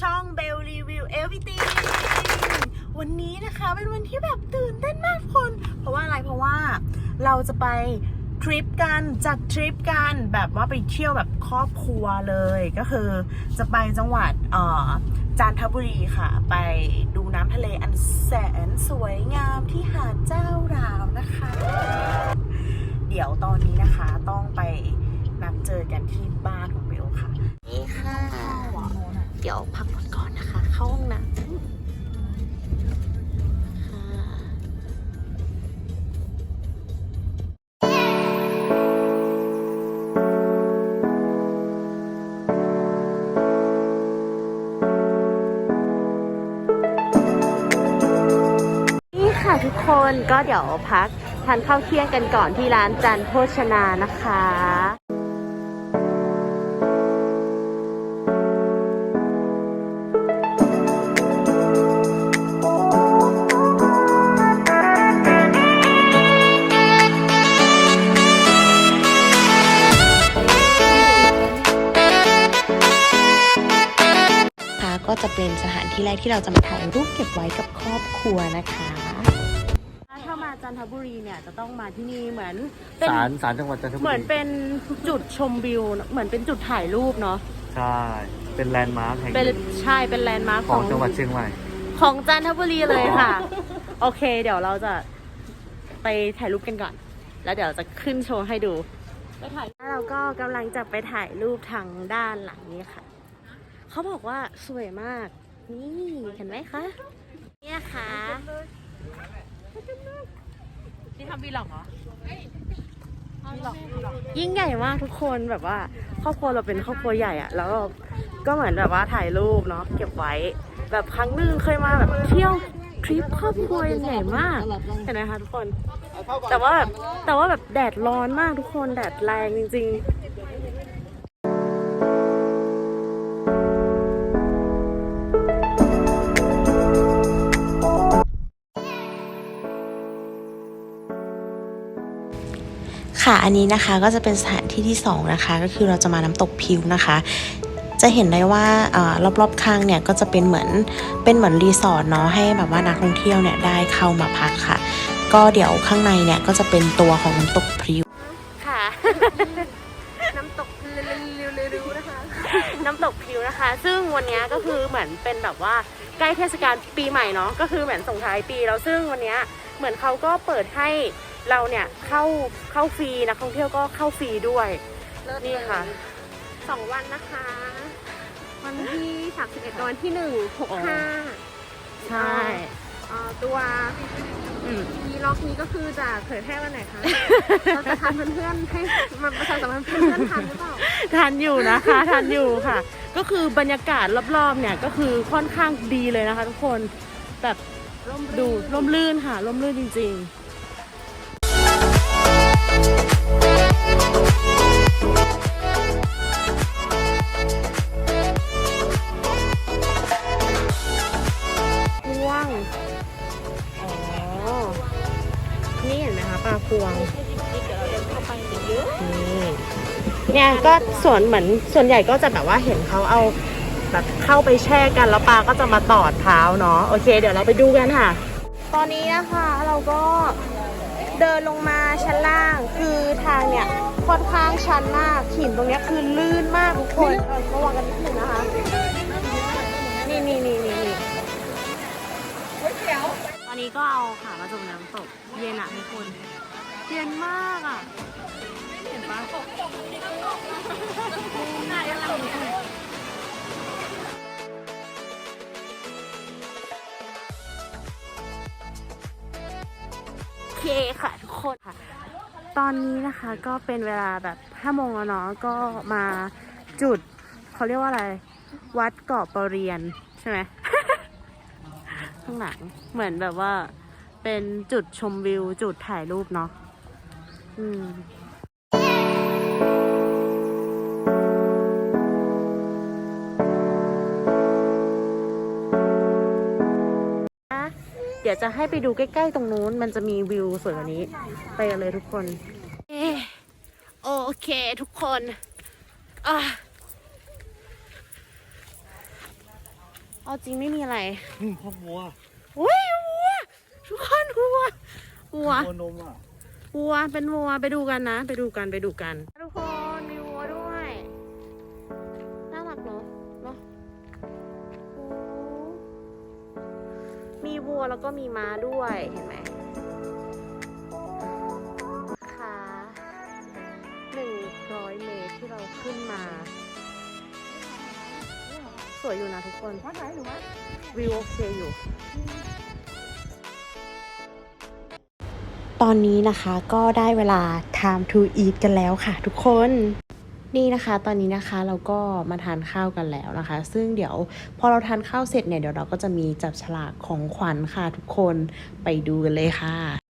ช่อง Bell Review Everything วันนี้นะคะเป็นวันที่แบบตื่นเต้นมากทุกคน เพราะว่าอะไรเพราะว่าเราจะไปทริปกันจัดทริปกันแบบว่าไปเที่ยวแบบครอบครัวเลยก็คือจะไปจังหวัดเอ่อจันทบุรีค่ะ ไปดูน้ำทะเลอันแสนสวยงามที่หาดเจ้าราวนะคะ เดี๋ยวตอนนี้นะคะต้องไปนัดเจอกันที่บ้านของเบลค่ะนี่ค่ะ เดี๋ยวพักผ่อนก่อนนะคะ เข้าห้องน้ำค่ะนี่ค่ะทุกคนก็เดี๋ยวพักทานข้าวเที่ยงกันก่อนที่ร้านจันโภชนานะคะ ก็จะเป็นสถานที่แรกที่เราจะมาถ่ายรูปเก็บไว้กับครอบครัวนะคะ ถ้ามาจันทบุรีเนี่ยจะต้องมาที่นี่เหมือนเป็นศาลศาลจังหวัดจันทบุรีเหมือนเป็นจุดชมวิว เหมือนเป็นจุดถ่ายรูปเนาะใช่ เป็นแลนด์มาร์คแห่งหเป็นนึ่งใช่เป็นแลนด์มาร์คขขอองงจังหวัดเชียงใหม่ ของจันทบุรีเลยค่ะ โอเค เดี๋ยวเราจะไปถ่ายรูปกันก่อน แล้วเดี๋ยวจะขึ้นโชว์ให้ดูไปถ่ายแล้วเราก็กำลังจะไปถ่ายรูปทางด้านหลังนี้ค่ะ เขาบอกว่าสวยมาก นี่เห็นไหมคะ เนี่ยค่ะนี่ทำวีล็อกเหรอยิ่งใหญ่มากทุกคนแบบว่า ครอบครัวเราเป็นครอบครัวใหญ่อะแล้วเราก็เหมือนแบบว่าถ่ายรูปเนาะเก็บไว้ แบบครั้งหนึ่งเคยมาแบบเที่ยวทริปครอบครัวใหญ่มากเห็นไหมคะทุกคน แต่ว่าแบบแต่ว่าแบบแดดร้อนมากทุกคนแดดแรงจริง ค่ะอันนี้นะคะก็จะเป็นสถานที่ที่สองนะคะก็คือเราจะมาน้ำตกพิวนะคะ จะเห็นได้ว่าอรอบๆข้างเนี่ยก็จะเป็นเหมือนเป็นเหมือนรีสอร์ทเนาะให้แบบว่านักท่องเที่ยวเนี่ยได้เข้ามาพักค่ะ ก็เดี๋ยวข้างในเนี่ยก็จะเป็นตัวของน้ำตกพิวค่ะ น้ำตกริวๆนะคะ น้ำตกพิวนะคะ ซึ่งวันนี้ก็คือเหมือนเป็นแบบว่าใกล้เทศกาลปีใหม่เนาะก็คือเหมือนส่งท้ายปีแล้วซึ่งวันนี้เหมือนเขาก็เปิดให้ เราเนี่ยเข้าเข้าฟรีนักท่องเที่ยวก็เข้าฟรีด้วยนี่ค่ะ สองวันนะคะ วันที่31วันที่หนึ่งหกห้าใช่อ่าตัวอืม มีล็อกนี้ก็คือจะเผยแพร่วันไหนคะ เราจะทันเพื่อนๆให้มาประชาสัมพันธ์เพื่อนๆทันหรือเปล่า ทันอยู่นะคะทันอยู่ค่ะ ก็คือบรรยากาศรอบๆเนี่ยก็คือค่อนข้างดีเลยนะคะ ทุกคนแบบดูร่มรื่นค่ะร่มรื่นจริง ๆ งอ๋อ นี่เห็นไหมคะปลาพวง นี่ เนี่ยก็ส่วนเหมือนส่วนใหญ่ก็จะแบบว่าเห็นเขาเอาแบบเข้าไปแช่กันแล้วปลาก็จะมาตอดเท้าเนาะ โอเค เดี๋ยวเราไปดูกันค่ะ ตอนนี้นะคะเราก็เดินลงมาชั้นล่าง คือทางเนี่ยค่อนข้างชันมากหินตรงเนี้ยคือลื่นมากทุกคนระวังกันนิดนึงนะคะ นี่นี่นี่นี่ นี่ตอนนี้ก็เอาขามาจมน้ำตก เย็นอะทุกคน เย็นมากอะ เห็นปะน่าจะลำโอเคค่ะทุกคนค่ะ ตอนนี้นะคะก็เป็นเวลาแบบ5โมงแล้วเนาะ ก็มาจุดเขาเรียกว่าอะไร วัดเกาะปะเรียนใช่ไหมางหลัง เหมือนแบบว่า เป็นจุดชมวิว จุดถ่ายรูปเนาะอืมเดี๋ยวจะให้ไปดูใกล้ ๆ ตรงนู้น มันจะมีวิวสวยกว่านี้ ไปกันเลยทุกคนเอโอเคทุกคนอะเอาจริงไม่มีอะไรอืมพ่อวัว อุ้ยวัวทุกคนวัววัววัวนมอะวัวเป็นวัวไปดูกันนะ ไปดูกันไปดูกันทุกคนมีวัวด้วยน่ารักเนาะเนาะโอ้มีวัวแล้วก็มีม้าด้วยเห็นไหมค่ะหนึ่งร้อยเมตรที่เราขึ้นมา สวยอยู่นะทุกคนวิว โอเคอยู่ ตอนนี้นะคะก็ได้เวลา time to eat กันแล้วค่ะทุกคนนี่นะคะตอนนี้นะคะเราก็มาทานข้าวกันแล้วนะคะ ซึ่งเดี๋ยวพอเราทานข้าวเสร็จเนี่ยเดี๋ยวเราก็จะมีจับฉลากของขวัญค่ะทุกคนไปดูกันเลยค่ะ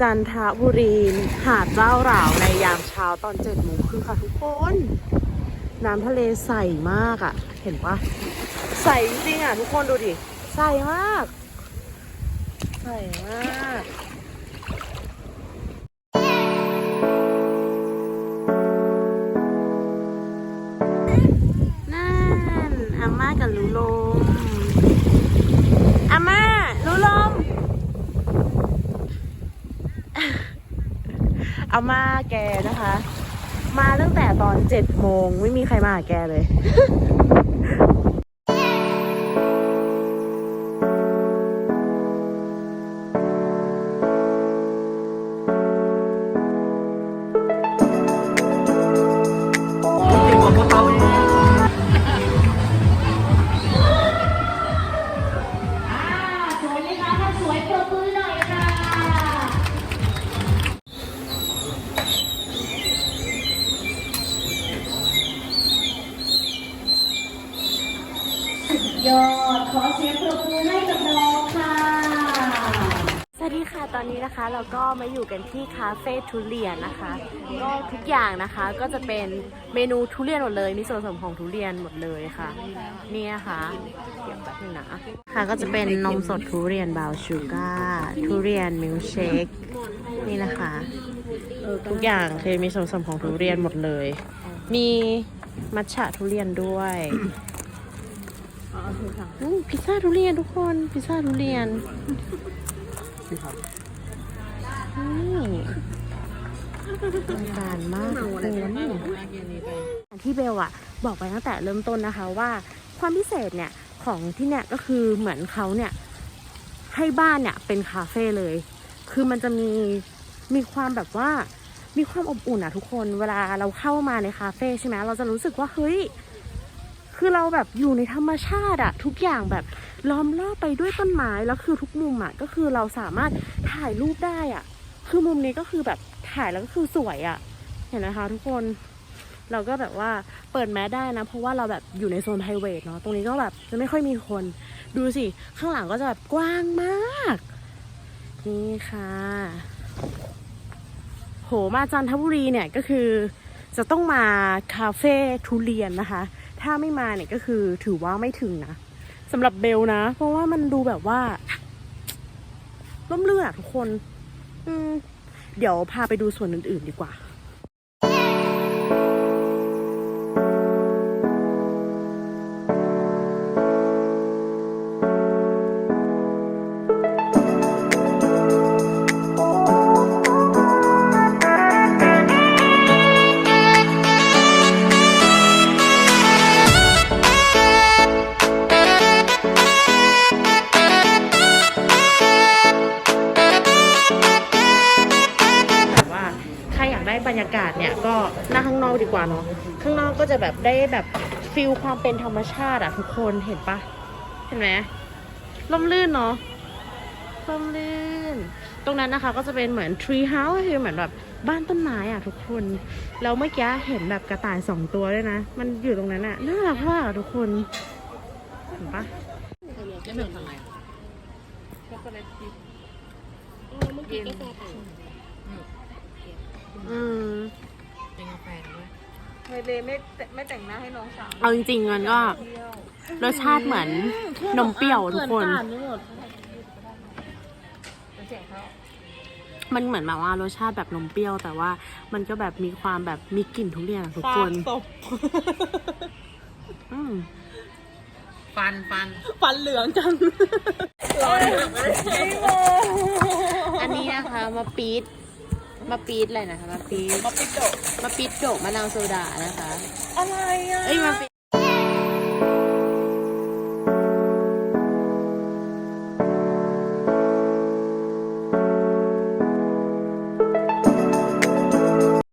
จันทบุรีหาดเจ้าหลาวในยามเช้าตอนเจ็ดโมงครึ่งค่ะทุกคน น้ำทะเลใสมากอะ่ะ เห็นปะใสจริงอะทุกคนดูดิ ใสมาก ใสมากนั่นอาม่ากับลูโลม อาม่ารู้ลม อาม่าแกนะคะ มาตั้งแต่ตอนเจ็ดโมงไม่มีใครมาหาแกเลย อด ขอเสียงปรบมือให้กับน้องค่ะ สวัสดีค่ะตอนนี้นะคะเราก็มาอยู่กันที่คาเฟ่ทุเรียนนะคะ ก็ทุกอย่างนะคะก็จะเป็นเมนูทุเรียนหมดเลย มีส่วนผสมของทุเรียนหมดเลยค่ะ นี่นะคะเดี๋ยวแป๊บนึงนะค่ะก็จะเป็นนมสดทุเรียนบาวชูการ์ทุเรียนมิลค์เชคนี่นะคะ ทุกอย่างคือมีส่วนผสมของทุเรียนหมดเลย มีมัทฉะทุเรียนด้วย อืมพิซซ่าทุเรียนทุกคน พิซซ่าทุเรียนนี่อการมากทุกคนอย่างที่เบลอะบอกไปตั้งแต่เริ่มต้นนะคะว่า ความพิเศษเนี่ยของที่เนี่ยก็คือเหมือนเขาเนี่ยให้บ้านเนี่ยเป็นคาเฟ่เลย คือมันจะมีมีความแบบว่ามีความอบอุ่นอะทุกคน เวลาเราเข้ามาในคาเฟ่ใช่ไหมเราจะรู้สึกว่าเฮ้ย คือเราแบบอยู่ในธรรมชาติอะทุกอย่างแบบล้อมรอบไปด้วยต้นไม้แล้วคือทุกมุมอะก็คือเราสามารถถ่ายรูปได้อะคือมุมนี้ก็คือแบบถ่ายแล้วก็คือสวยอะเห็นนะคะทุกคนเราก็แบบว่าเปิดแมสได้นะ เพราะว่าเราแบบอยู่ในโซนไพรเวทเนาะตรงนี้ก็แบบจะไม่ค่อยมีคน ดูสิ ข้างหลังก็จะแบบกว้างมาก นี่ค่ะ โหมาจันทบุรีเนี่ยก็คือจะต้องมาคาเฟ่ทุเรียนนะคะ ถ้าไม่มาเนี่ยก็คือถือว่าไม่ถึงนะสำหรับเบลนะ เพราะว่ามันดูแบบว่าล่มเลือดทุกคน อืม เดี๋ยวพาไปดูส่วนอื่น ๆ ดีกว่า บรรยากาศเนี่ยก็นั่งข้างนอกดีกว่าเนาะข้างนอกก็จะแบบได้แบบฟิลความเป็นธรรมชาติอะทุกคนเห็นปะเห็นไหมร่มรื่นเนาะร่มรื่น ตรงนั้นนะคะก็จะเป็นเหมือน tree house ก็คือเหมือนแบบบ้านต้นไม้อะทุกคนแล้วเมื่อกี้เห็นแบบกระต่ายสองตัวด้วยนะ มันอยู่ตรงนั้นอะน่ารักมากอะทุกคนเห็นปะอืมเม เลไม่ไม่แต่งหน้าให้น้องสาวเอาจริงๆมันก็รสชาติเหมือนนมเปรี้ยวทุกคนมันเหมือนแบบว่ารสชาติแบบนมเปรี้ยวแต่ว่ามันก็แบบมีความแบบมีกลิ่นทุเรียนอะทุกคนอืมฟันฟันฟันเหลืองจัง อันนี้นะคะมาปี๊ด มาปี๊ดอะไรนะคะมาปี๊ดมาปี๊ดโดมาปี๊ดโดมะนาวโซดานะคะ อะไรอะ เอ้ยมาปี๊ด